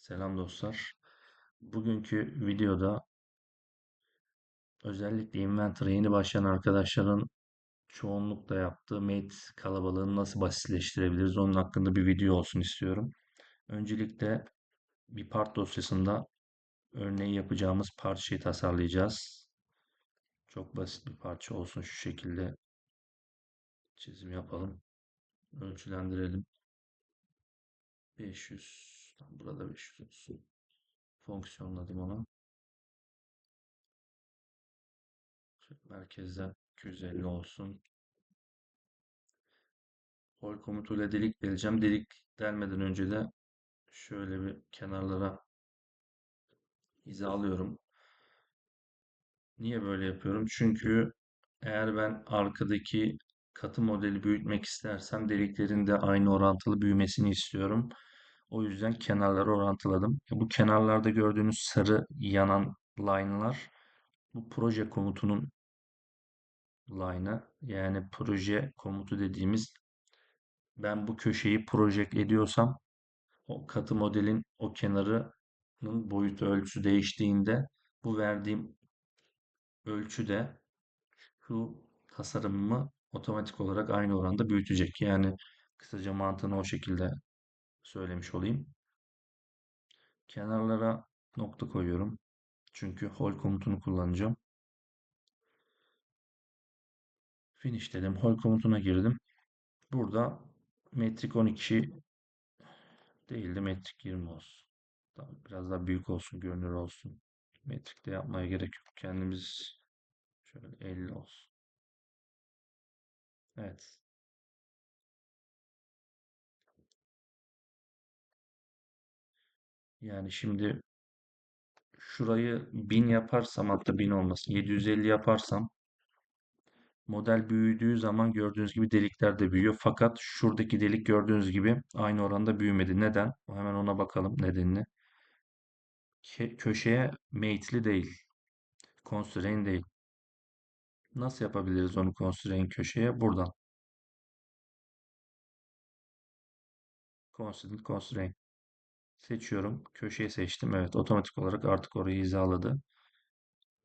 Selam dostlar. Bugünkü videoda özellikle Inventor'a yeni başlayan arkadaşların çoğunlukla yaptığı mate kalabalığını nasıl basitleştirebiliriz onun hakkında bir video olsun istiyorum. Öncelikle bir part dosyasında örneği yapacağımız parçayı tasarlayacağız. Çok basit bir parça olsun şu şekilde çizim yapalım. Ölçülendirelim. 500. Burada 500 olsun. Fonksiyonladım onu. Merkezden 250 olsun. Hol komutuyla delik deleceğim. Delik delmeden önce de şöyle bir kenarlara hizalıyorum. Niye böyle yapıyorum? Çünkü eğer ben arkadaki katı modeli büyütmek istersem deliklerin de aynı orantılı büyümesini istiyorum. O yüzden kenarları orantıladım. Bu kenarlarda gördüğünüz sarı yanan line'lar bu proje komutunun line'ı. Yani proje komutu dediğimiz ben bu köşeyi project ediyorsam o katı modelin o kenarının boyutu ölçüsü değiştiğinde bu verdiğim ölçü de şu tasarımımı otomatik olarak aynı oranda büyütecek. Yani kısaca mantığını o şekilde söylemiş olayım. Kenarlara nokta koyuyorum. Çünkü hol komutunu kullanacağım. Finish dedim. Hol komutuna girdim. Burada metrik 12 değil de metrik 20 olsun. Biraz daha büyük olsun, görünür olsun. Metrikte yapmaya gerek yok. Kendimiz şöyle 50 olsun. Evet. Yani şimdi şurayı 1000 yaparsam hatta 1000 olmasın 750 yaparsam model büyüdüğü zaman gördüğünüz gibi delikler de büyüyor. Fakat şuradaki delik gördüğünüz gibi aynı oranda büyümedi. Neden? Hemen ona bakalım nedenini. Köşeye mate'li değil. Constraint değil. Nasıl yapabiliriz onu constraint köşeye? Buradan. Constraint, constraint. Seçiyorum. Köşeyi seçtim. Evet otomatik olarak artık orayı hizaladı.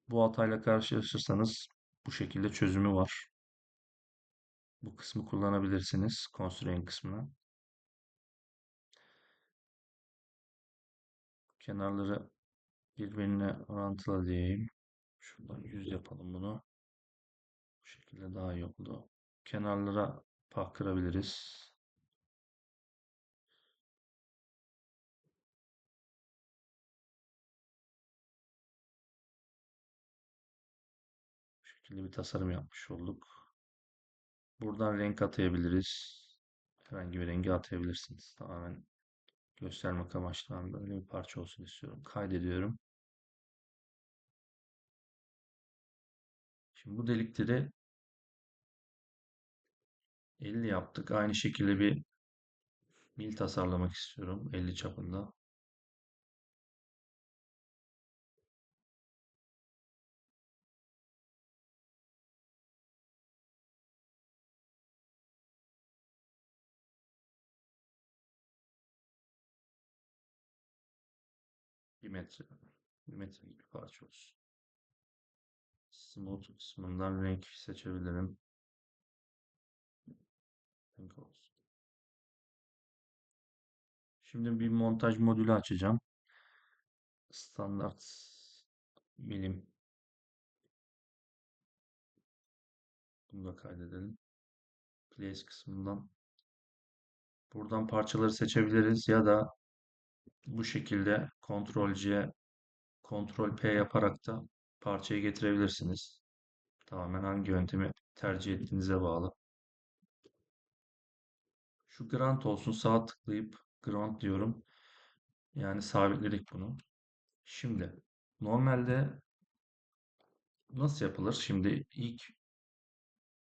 Bu hatayla karşılaşırsanız bu şekilde çözümü var. Bu kısmı kullanabilirsiniz. Constraint kısmına. Kenarları birbirine orantıla diyeyim. Şuradan 100 yapalım bunu. Bu şekilde daha iyi oldu. Kenarlara pah kırabiliriz. Şekilde bir tasarım yapmış olduk. Buradan renk atayabiliriz. Herhangi bir rengi atayabilirsiniz. Tamamen göstermek amaçlı böyle bir parça olsun istiyorum. Kaydediyorum. Şimdi bu delikleri 50 yaptık. Aynı şekilde bir mil tasarlamak istiyorum 50 çapında. Bir metre. Bir metre gibi parça olsun. Smooth kısmından renk seçebilirim. Renk olsun. Şimdi bir montaj modülü açacağım. Standart milim. Bunu da kaydedelim. Place kısmından buradan parçaları seçebiliriz ya da bu şekilde Ctrl C Ctrl P yaparak da parçayı getirebilirsiniz. Tamamen hangi yöntemi tercih ettiğinize bağlı. Şu grant olsun. Sağ tıklayıp grant diyorum. Yani sabitledik bunu. Şimdi normalde nasıl yapılır? Şimdi ilk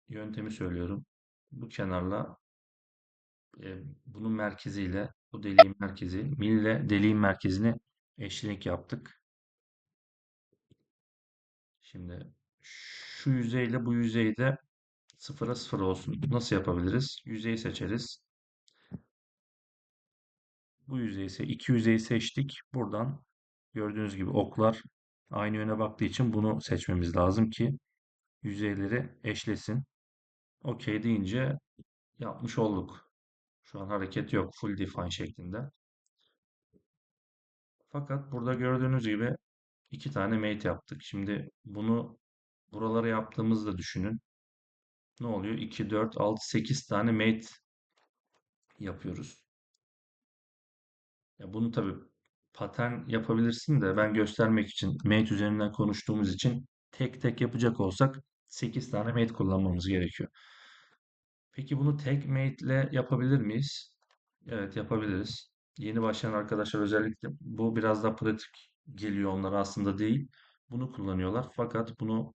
yöntemi söylüyorum. Bu kenarla e, bunun merkeziyle bu deliğin merkezi mil ile deliğin merkezini eşlenik yaptık. Şimdi şu yüzeyle bu yüzeyde sıfıra sıfır olsun. Nasıl yapabiliriz? Yüzeyi seçeriz. Bu yüzey ise iki yüzeyi seçtik. Buradan gördüğünüz gibi oklar aynı yöne baktığı için bunu seçmemiz lazım ki yüzeyleri eşlesin. OK deyince yapmış olduk. Şu an hareket yok. Full define şeklinde. Fakat burada gördüğünüz gibi iki tane mate yaptık. Şimdi bunu buralara yaptığımızda düşünün. Ne oluyor? 2, 4, 6, 8 tane mate yapıyoruz. Ya bunu tabii patern yapabilirsin de ben göstermek için mate üzerinden konuştuğumuz için tek tek yapacak olsak 8 tane mate kullanmamız gerekiyor. Peki bunu tek mate ile yapabilir miyiz? Evet yapabiliriz. Yeni başlayan arkadaşlar özellikle bu biraz da pratik geliyor onlara aslında değil. Bunu kullanıyorlar. Fakat bunu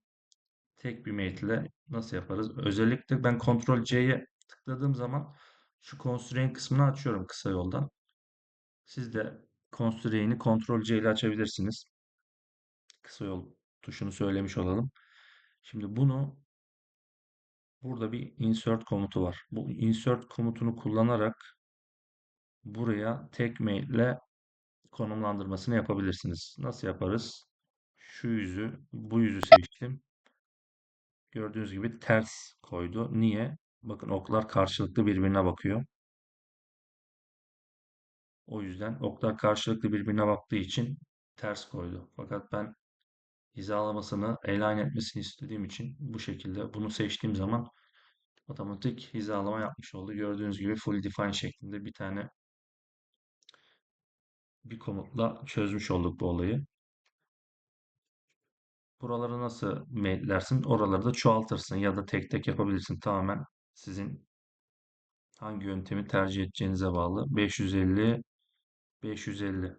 tek bir mate ile nasıl yaparız? Özellikle ben Ctrl C'ye tıkladığım zaman şu constraint kısmını açıyorum kısa yoldan. Siz de constraint'i Ctrl C ile açabilirsiniz. Kısa yol tuşunu söylemiş olalım. Şimdi bunu burada bir insert komutu var. Bu insert komutunu kullanarak buraya tek mail ile konumlandırmasını yapabilirsiniz. Nasıl yaparız? Şu yüzü, bu yüzü seçtim. Gördüğünüz gibi ters koydu. Niye? Bakın oklar karşılıklı birbirine bakıyor. O yüzden oklar karşılıklı birbirine baktığı için ters koydu. Fakat ben hizalamasını align etmesini istediğim için bu şekilde bunu seçtiğim zaman otomatik hizalama yapmış oldu. Gördüğünüz gibi full define şeklinde bir tane bir komutla çözmüş olduk bu olayı. Buraları nasıl maillersin? Oraları da çoğaltırsın ya da tek tek yapabilirsin. Tamamen sizin hangi yöntemi tercih edeceğinize bağlı. 550 550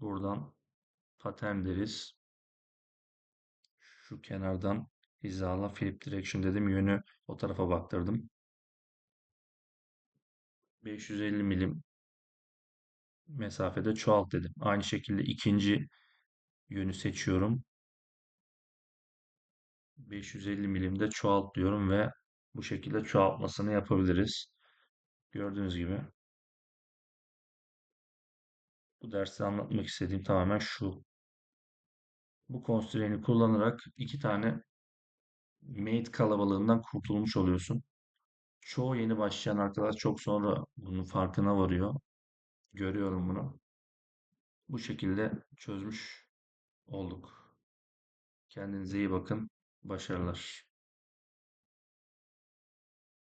buradan pattern deriz. Şu kenardan hizala flip direction dedim. Yönü o tarafa baktırdım. 550 milim mesafede çoğalt dedim. Aynı şekilde ikinci yönü seçiyorum. 550 milimde çoğalt diyorum ve bu şekilde çoğaltmasını yapabiliriz. Gördüğünüz gibi. Bu derste anlatmak istediğim tamamen şu. Bu constraint'i kullanarak iki tane mate kalabalığından kurtulmuş oluyorsun. Çoğu yeni başlayan arkadaş çok sonra bunun farkına varıyor. Görüyorum bunu. Bu şekilde çözmüş olduk. Kendinize iyi bakın. Başarılar.